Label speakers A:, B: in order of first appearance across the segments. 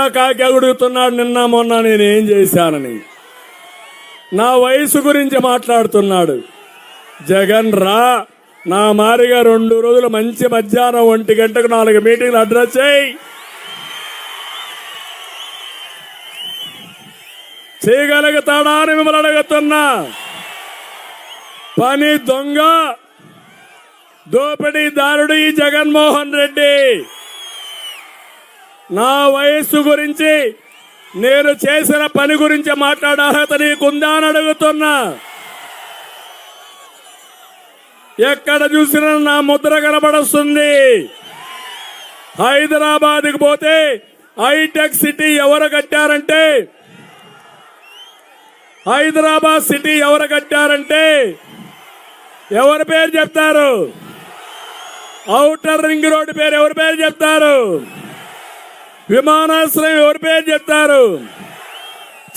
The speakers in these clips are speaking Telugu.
A: మళ్ళా కాకి అడుగుతున్నాడు నిన్న మొన్న నేను ఏం చేశానని. నా వయసు గురించి మాట్లాడుతున్నాడు. జగన్ రా నా మారిగా రెండు రోజులు మంచి మధ్యాహ్నం ఒంటి గంటకు నాలుగు మీటింగ్లు అడ్రస్ చేయి. చేయగలుగుతాడా అని మిమ్మల్ని అడుగుతున్నా. పని దొంగ దోపిడీదారుడు ఈ జగన్మోహన్ రెడ్డి. నా వయస్సు గురించి నేను చేసిన పని గురించి మాట్లాడే అర్హత నీకుందా అని అడుగుతున్నా. ఎక్కడ చూసినా నా ముద్ర కనబడుస్తుంది. హైదరాబాద్కి పోతే హైటెక్ సిటీ ఎవరు కట్టారంటే హైదరాబాద్ సిటీ ఎవరు కట్టారంటే ఎవరి పేరు చెప్తారు? ఔటర్ రింగ్ రోడ్డు పేరు ఎవరి పేరు చెప్తారు? విమానాశ్రయం ఎవరి పేరు చెప్తారు?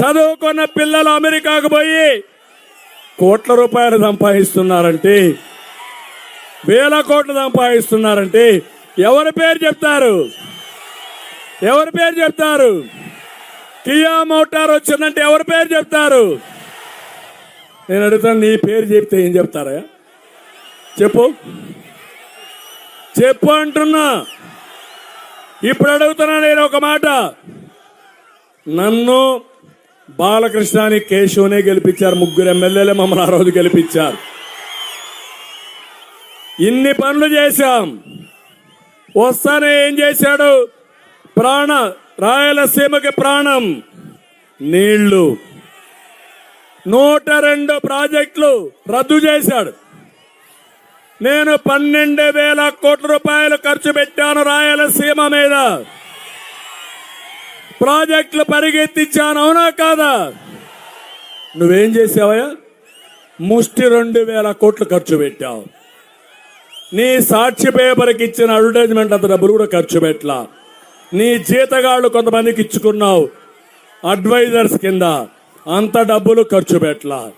A: చదువుకున్న పిల్లలు అమెరికాకు పోయి కోట్ల రూపాయలు సంపాదిస్తున్నారంటే వేల కోట్లు సంపాదిస్తున్నారంటే ఎవరి పేరు చెప్తారు? ఎవరి పేరు చెప్తారు? కియా మోటార్ వచ్చిందంటే ఎవరి పేరు చెప్తారు? నేను అడుగుతాను నీ పేరు చెప్తే ఏం చెప్తారా చెప్పు. చెప్పు అంటున్నా. ఇప్పుడు అడుగుతున్నా నేను ఒక మాట. నన్ను బాలకృష్ణని కేశవనే గెలిపించారు. ముగ్గురు ఎమ్మెల్యేలే మమ్మల్ని ఆ రోజు గెలిపించారు. ఇన్ని పనులు చేశాం. వస్తానే ఏం చేశాడు? ప్రాణ రాయలసీమకి ప్రాణం. నీళ్ళు. నూట రెండు ప్రాజెక్టులు రద్దు చేశాడు. నేను పన్నెండు వేల కోట్ల రూపాయలు ఖర్చు పెట్టాను రాయలసీమ మీద. ప్రాజెక్టులు పరిగెత్తించాను అవునా కాదా? నువ్వేం చేసావయ్యా? ముష్టి రెండు వేల కోట్లు ఖర్చు పెట్టావు. నీ సాక్షి పేపర్కి ఇచ్చిన అడ్వర్టైజ్మెంట్ అంత డబ్బులు కూడా ఖర్చు పెట్టలా. నీ జీతగాళ్ళు కొంతమందికి ఇచ్చుకున్నావు. అడ్వైజర్స్ కింద అంత డబ్బులు ఖర్చు పెట్టలా.